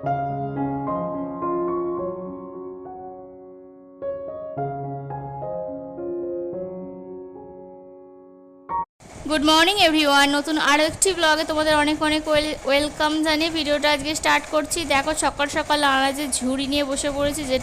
Good morning everyone নতুন আরও একটি ব্লগে তোমাদের অনেক অনেক ওয়েলকাম জানিয়ে ভিডিওটা আজকে স্টার্ট করছি। দেখো, সকাল সকাল আনাজের ঝুড়ি নিয়ে বসে পড়েছি যে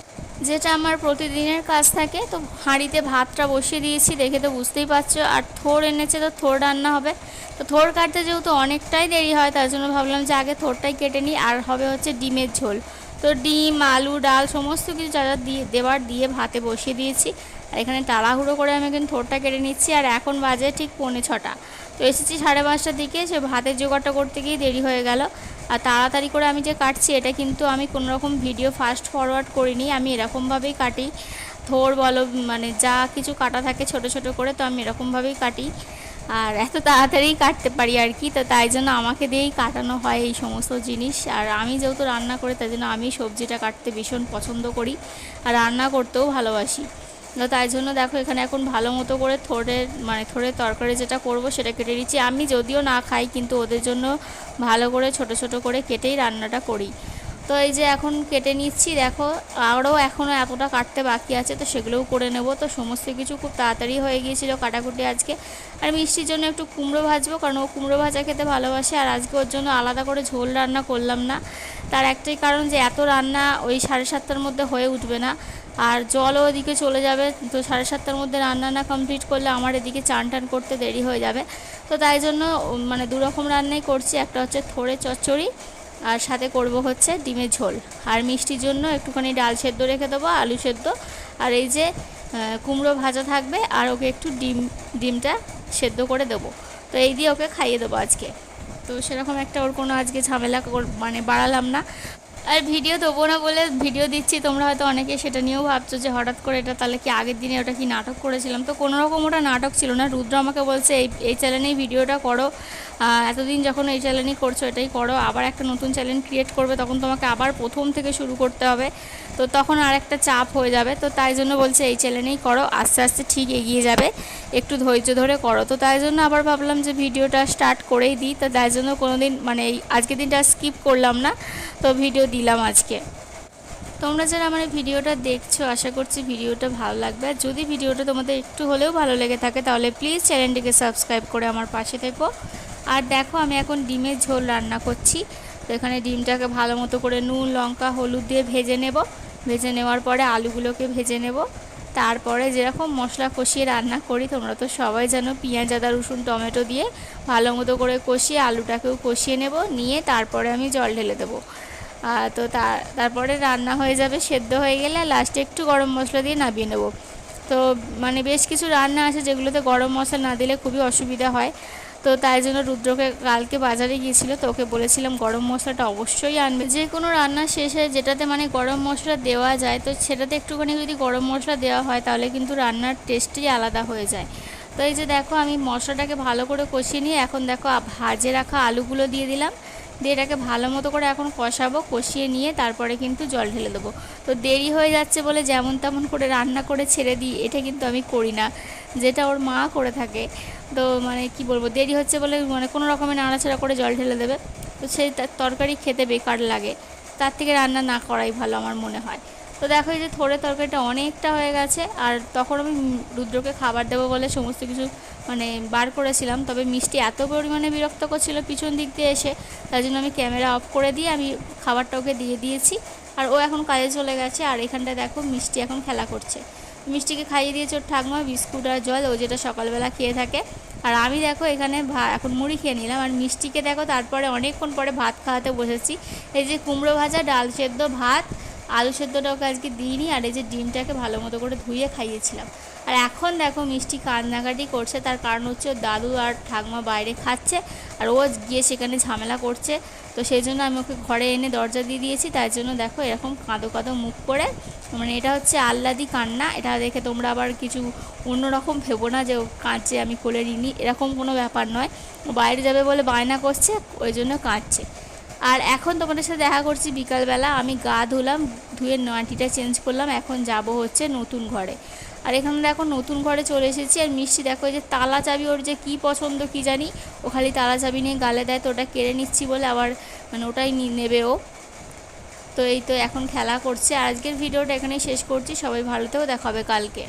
যেটা আমার প্রতিদিনের কাজ থাকে, তো হাঁড়িতে ভাতটা বসিয়ে দিয়েছি, দেখে তো বুঝতেই পারছ। আর থোর এনেছে তো থোর রান্না হবে। তো থোর কাটতে যেহেতু অনেকটাই দেরি হয়, তার জন্য ভাবলাম যে আগে থোরটাই কেটে নিই, আর হবে হচ্ছে ডিমের ঝোল। তো ডিম, আলু, ডাল, সমস্ত কিছু যা যা দিয়ে দেওয়ার দিয়ে ভাতে বসিয়ে দিয়েছি। আর এখানে তাড়াহুড়ো করে আমি কিন্তু থোরটা কেটে নিচ্ছি, আর এখন বাজে ঠিক পৌনে ছটা। তো এসেছি সাড়ে পাঁচটার দিকে, সে ভাতের জোগাড়টা করতে গিয়ে দেরি হয়ে গেল। আর তাড়াতাড়ি করে আমি যে কাটছি, এটা কিন্তু আমি কোনো রকম ভিডিও ফাস্ট ফরওয়ার্ড করিনি, আমি এরকমভাবেই কাটি। থোর বলো মানে যা কিছু কাটা থাকে ছোট ছোট করে, তো আমি এরকমভাবেই কাটি। আর এত তাড়াতাড়ি কাটতে পারি আর কি, তো তাই জন্য আমাকে দিয়েই কাটানো হয় এই সমস্ত জিনিস। আর আমি যেহেতু রান্না করি, তাই জন্য আমি সবজিটা কাটতে ভীষণ পছন্দ করি। আর রান্না করতেও ভালোবাসি। তো তাই জন্য দেখো এখানে এখন ভালো মতো করে থোড়ের মানে থোড়ের তরকারি যেটা করব সেটা কেটে নিচ্ছি। আমি যদিও না খাই, কিন্তু ওদের জন্য ভালো করে ছোট ছোট করে কেটেই রান্নাটা করি। তো এই যে এখন কেটে নিচ্ছি, দেখো, আরও এখনও এতটা কাটতে বাকি আছে, তো সেগুলোও করে নেব। তো সমস্ত কিছু খুব তাড়াতাড়ি হয়ে গিয়েছিল কাটাকুটি আজকে। আর মিষ্টির জন্য একটু কুমড়ো ভাজবো, কারণ ও কুমড়ো ভাজা খেতে ভালোবাসে, আর আজকে ওর জন্য আলাদা করে ঝোল রান্না করলাম না। তার একটাই কারণ যে এত রান্না ওই সাড়ে সাতটার মধ্যে হয়ে উঠবে না। আর জলও ওদিকে চলে যাবে, তো সাড়ে সাতটার মধ্যে রান্না না কমপ্লিট করলে আমার এদিকে চান টান করতে দেরি হয়ে যাবে। তো তাই জন্য মানে দু রকম রান্নাই করছি, একটা হচ্ছে থোড়ে চচ্চড়ি আর সাথে করব হচ্ছে ডিমের ঝোল। আর মিষ্টির জন্য একটুখানি ডাল সেদ্ধ রেখে দেবো, আলু সেদ্ধ। আর এই যে কুমড়ো ভাজা থাকবে, আর ওকে একটু ডিম, ডিমটা সেদ্ধ করে দেবো। তো এই দিয়ে ওকে খাইয়ে দেবো আজকে। তো সেরকম একটা ওর কোনো আজকে ঝামেলা মানে বাড়ালাম না। আর ভিডিও দেবো না বলে ভিডিও দিচ্ছি, তোমরা হয়তো অনেকে সেটা নিয়েও ভাবছ যে হঠাৎ করে এটা তাহলে কি আগের দিনে ওটা কি নাটক করেছিলাম? তো কোনো রকম ওটা নাটক ছিল না। রুদ্র আমাকে বলছে, এই এই চ্যানেলেই ভিডিওটা করো। এতদিন যখন এই চ্যানেলই করছ, এটাই করো। আবার একটা নতুন চ্যানেল ক্রিয়েট করবে, তখন তোমাকে আবার প্রথম থেকে শুরু করতে হবে। তো তখন আর একটা চাপ হয়ে যাবে। তো তাই জন্য বলছে, এই চ্যানেলেই করো। আস্তে আস্তে ঠিক এগিয়ে যাবে। একটু ধৈর্য ধরে করো। তো তাই জন্য আবার ভাবলাম যে ভিডিওটা স্টার্ট করেই দিই। তো তাই জন্য কোনো দিন মানে এই আজকের দিনটা স্কিপ করলাম না। তো ভিডিও দিলাম আজকে। তোমরা যারা আমার ভিডিওটা দেখছ, আশা করছি ভিডিওটা ভালো লাগবে। আর যদি ভিডিওটা তোমাদের একটু হলেও ভালো লেগে থাকে, তাহলে প্লিজ চ্যানেলটিকে সাবস্ক্রাইব করে আমার পাশে থেকো। আর দেখো, আমি এখন ডিমের ঝোল রান্না করছি। তো এখানে ডিমটাকে ভালো মতো করে নুন, লঙ্কা, হলুদ দিয়ে ভেজে নেব। ভেজে নেওয়ার পরে আলুগুলোকে ভেজে নেব। তারপরে যেরকম মশলা কষিয়ে রান্না করি, তোমরা তো সবাই জানো পেঁয়াজ, আদা, রসুন, টমেটো দিয়ে ভালো মতো করে কষিয়ে আলুটাকেও কষিয়ে নেব, নিয়ে তারপরে আমি জল ঢেলে দেবো। তো তারপরে রান্না হয়ে যাবে, সেদ্ধ হয়ে গেলে লাস্টে একটু গরম মশলা দিয়ে নামিয়ে নেব। তো মানে বেশ কিছু রান্না আছে যেগুলোতে গরম মশলা না দিলে খুবই অসুবিধা হয়। তো তাই জন্য রুদ্রকে কালকে বাজারে গিয়েছিল, তো ওকে বলেছিলাম গরম মশলাটা অবশ্যই আনবে। যে কোনো রান্না শেষে যেটাতে মানে গরম মশলা দেওয়া যায়, তো সেটাতে একটুখানি যদি গরম মশলা দেওয়া হয়, তাহলে কিন্তু রান্নার টেস্টই আলাদা হয়ে যায়। তো এই যে দেখো, আমি মশলাটাকে ভালো করে কষিয়ে নিয়ে এখন দেখো ভাজে রাখা আলুগুলো দিয়ে দিলাম। দিয়ে এটাকে ভালো মতো করে এখন কষাবো, কষিয়ে নিয়ে তারপরে কিন্তু জল ঢেলে দেবো। তো দেরি হয়ে যাচ্ছে বলে যেমন তেমন করে রান্না করে ছেড়ে দিই, এটা কিন্তু আমি করি না। যেটা ওর মা করে থাকে। তো মানে কি বলব, দেরি হচ্ছে বলে মানে কোনো রকমের নাড়াচাড়া করে জল ঢেলে দেবে। তো সেই তরকারি খেতে বেকার লাগে। তার থেকে রান্না না করাই ভালো আমার মনে হয়। তো দেখো এই যে থোড়ে তরকারিটা অনেকটা হয়ে গেছে, আর তখন আমি রুদ্রকে খাবার দেবো বলে সমস্ত কিছু মানে বার করেছিলাম, তবে মিষ্টি এত পরিমাণে বিরক্ত করছিল পিছন দিক দিয়ে এসে তাই জন্য আমি ক্যামেরা অফ করে দিয়ে আমি খাবারটা ওকে দিয়ে দিয়েছি, আর ও এখন কাজে চলে গেছে, আর এখানটায় দেখো মিষ্টি এখন খেলা করছে। মিষ্টিকে খাইয়ে দিয়েছে ওর ঠাকমা, বিস্কুট আর জল, ও যেটা সকালবেলা খেয়ে থাকে। আর আমি দেখো এখানে ভা, এখন মুড়ি খেয়ে নিলাম, আর মিষ্টিকে দেখো তারপরে অনেকক্ষণ পরে ভাত খাওয়াতে বসেছি, এই যে কুমড়ো ভাজা, ডাল সেদ্ধ ভাত আলু সেদ্ধটা ওকে আজকে দিইনি, আর এই যে ডিমটাকে ভালো মতো করে ধুয়ে খাইয়েছিলাম। আর এখন দেখো মিষ্টি কান্নাকাটি করছে, তার কারণ হচ্ছে দাদু আর ঠাকমা বাইরে খাচ্ছে, আর ও গিয়ে সেখানে ঝামেলা করছে। তো সেই জন্য আমি ওকে ঘরে এনে দরজা দিয়ে দিয়েছি তাই জন্য দেখো এরকম কাঁদো কাঁদো মুখ করে। মানে এটা হচ্ছে আহ্লাদি কান্না, এটা দেখে তোমরা আবার কিছু অন্যরকম ভেবো না যে ও কাঁদছে, আমি কোলে নিই এরকম কোনো ব্যাপার নয়। বাইরে যাবে বলে বায়না করছে, ওই জন্য কাঁদছে। আর এখন তোমাদের সাথে দেখা করছি বিকালবেলা। আমি গা ধুলাম, ধুয়ে নাটিটা চেঞ্জ করলাম, এখন যাব হচ্ছে নতুন ঘরে। আর এখানে দেখো নতুন ঘরে চলে এসেছি, আর মিষ্টি দেখো যে তালা চাবি, ওর যে কী পছন্দ কি জানি, ও খালি তালা চাবি নিয়ে গালে দেয়, তো ওটা কেড়ে নিচ্ছি বলে আবার মানে ওটাই নেবে ও। তো এই তো এখন খেলা করছে, আর আজকের ভিডিওটা এখানেই শেষ করছি, সবাই ভালো থেকেও দেখা হবে কালকে।